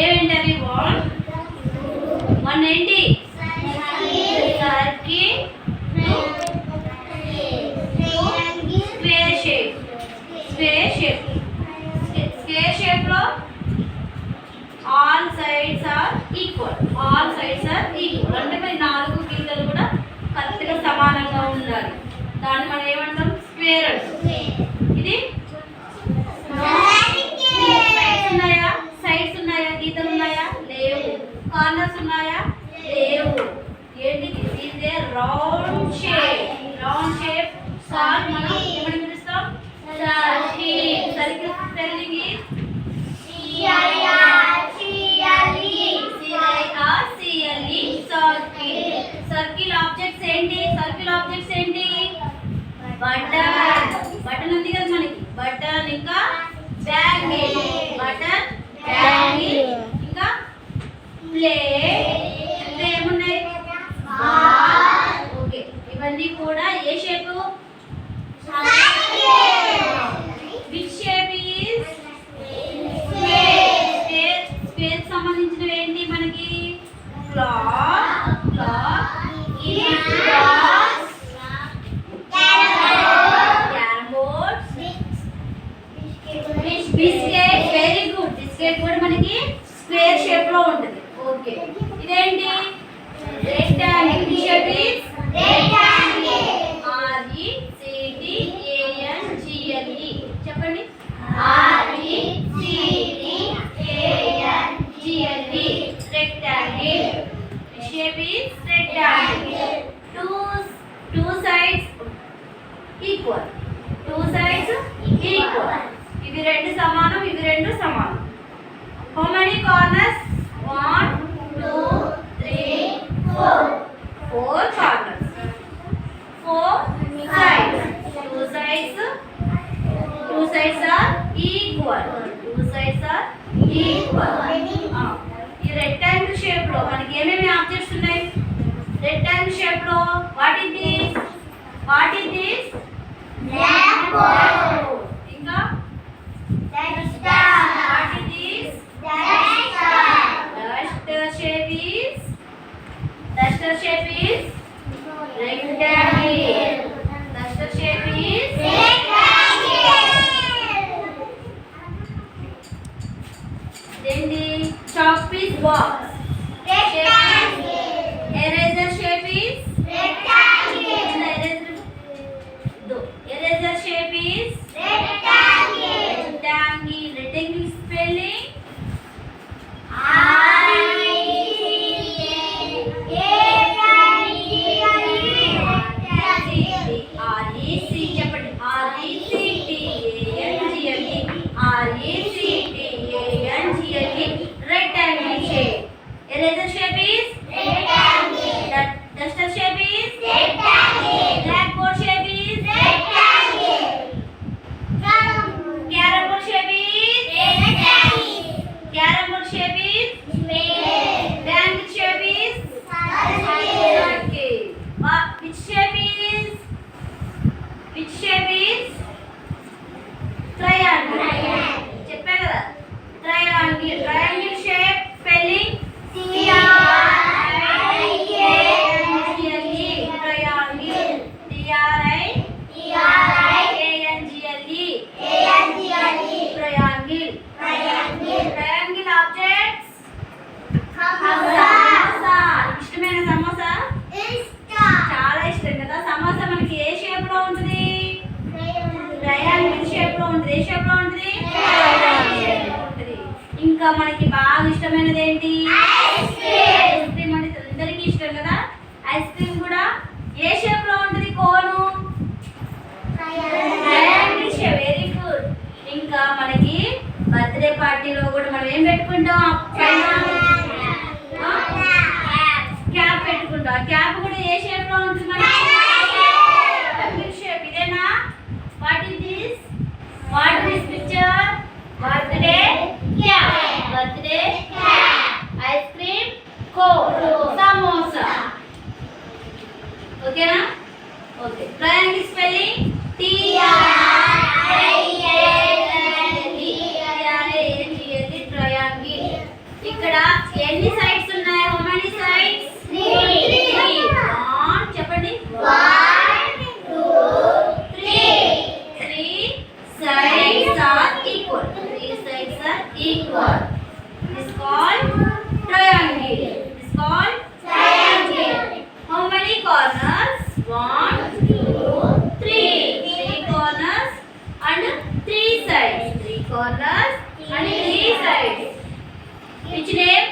ఏమేంటి అవి? One one ఏంటి? Circle square shape square shape square షేప్లో all sides are equal all sides are equal అంటే మరి నాలుగు గీతలు కూడా కరెక్ట్గా సమానంగా ఉండాలి. దాన్ని మనం ఏమంటాం? స్క్వేర్ అంటాం. ఇది సైడ్స్ ఉన్నాయా సైడ్స్ ఉన్నాయా గీతలు ఉన్నాయా లేవు కార్నర్స్ ఉన్నాయా లేవు ఏంటి? ఇది round shape round shape sir మనం ఏమని పిలుస్తాం? Circle circle spelling C I R C L E circle circle objects ఏంటి? సర్కిల్ ఆబ్జెక్ట్స్ ఏంటి? బటన్ బటన్ ఉంది కదా మనకి. బటన్ ఇంకా బ్యాంగిల్ బటన్ బ్యాంగిల్ ఇంకా ప్లేట్ ఓకే ఇవన్నీ కూడా ఏ shape which shape is space space సంబంధించినవి ఏంటి మనకి clock clock biscuit very good biscuit కూడా మనకి స్క్వేర్ షేప్లో ఉంటుంది. ఓకే ఇదేంటి rectangle shape is R E C D A N G L E చెప్పండి R E C D A N G L E rectangle shape is rectangle two two sides equal two sides equal ఇవి రెండు సమానం ఇవి రెండు సమానం. How many corners one two three four four corners four sides two sides two sides are equal two sides are equal ఈ rectangle షేప్లో మనకి ఏమేమి ఆబ్జెక్ట్స్ ఉన్నాయి? రెక్టాంగిల్ షేప్లో what is this what is this ఇంకా walks. That Erase the shape is ఉంటుంది ఏ షేప్లో ఉంటుంది? ఇంకా మనకి బాగా ఇష్టమైనది ఏంటి? Ice cream. అంటే అందరికీ ఇష్టం కదా? ఐస్ క్రీమ్ కూడా ఏ షేప్లో ఉంటుంది కోను? వెరీ గుడ్ ఇంకా మనకి బర్త్డే పార్టీలో కూడా మనం ఏం పెట్టుకుంటాం? ఓకేనా ఓకే ప్రయాణికి స్పెల్లింగ్ ప్రయాణి ఇక్కడ ఎన్ని సైడ్స్ ఉన్నాయి హౌ మెనీ సైడ్స్ చెప్పండి This called triangle. This called corners. One, two, three. Three corners and three sides. Three corners and three sides. Which name?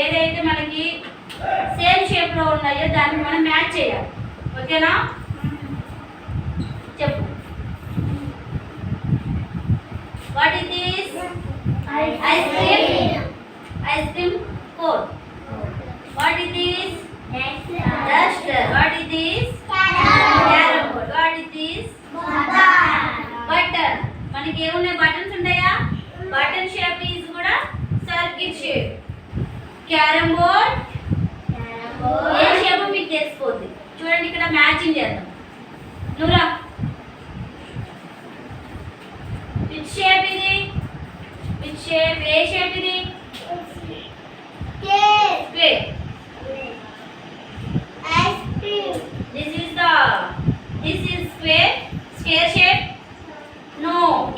ఏదైతే మనకి సేమ్ షేప్లో ఉన్నాయో దాన్ని మనం మ్యాచ్ చేయాలి. ఓకేనా? చెప్పు. What is this ice cream ice cream cone what is this Which shape is it? Which shape? A shape is it? Cake. Cake. Ice cream. This is the. This is square. Square shape. No.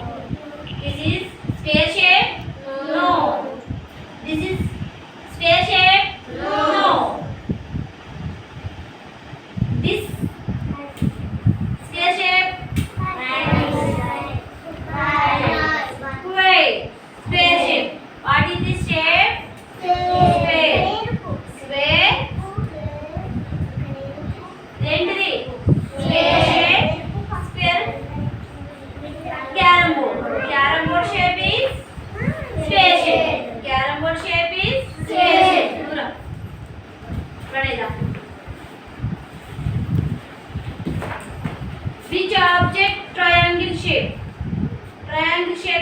This is square shape. No. This is square shape.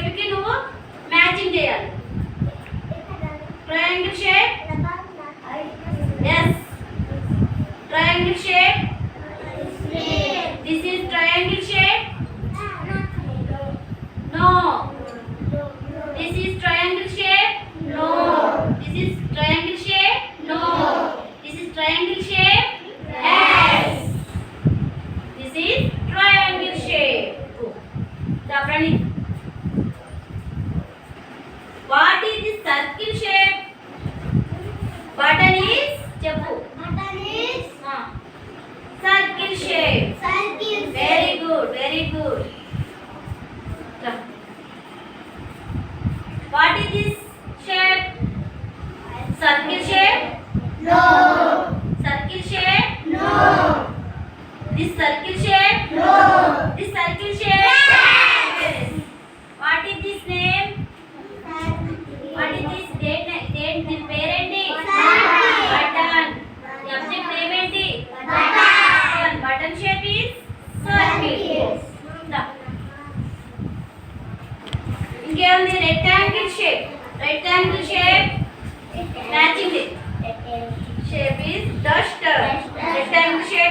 షేప్కి నువ్వు matching చేయాలి triangle shape yes triangle shape this is triangle shape no very good.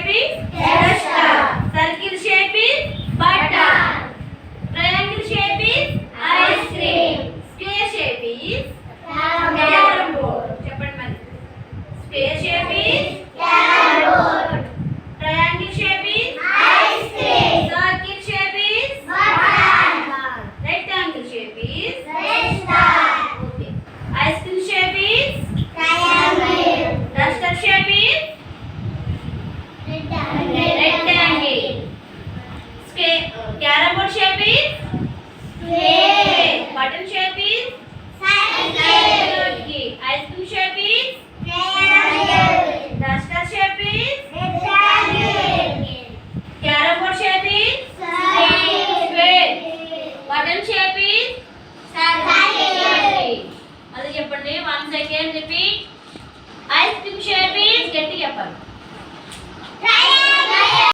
babies? Yeah.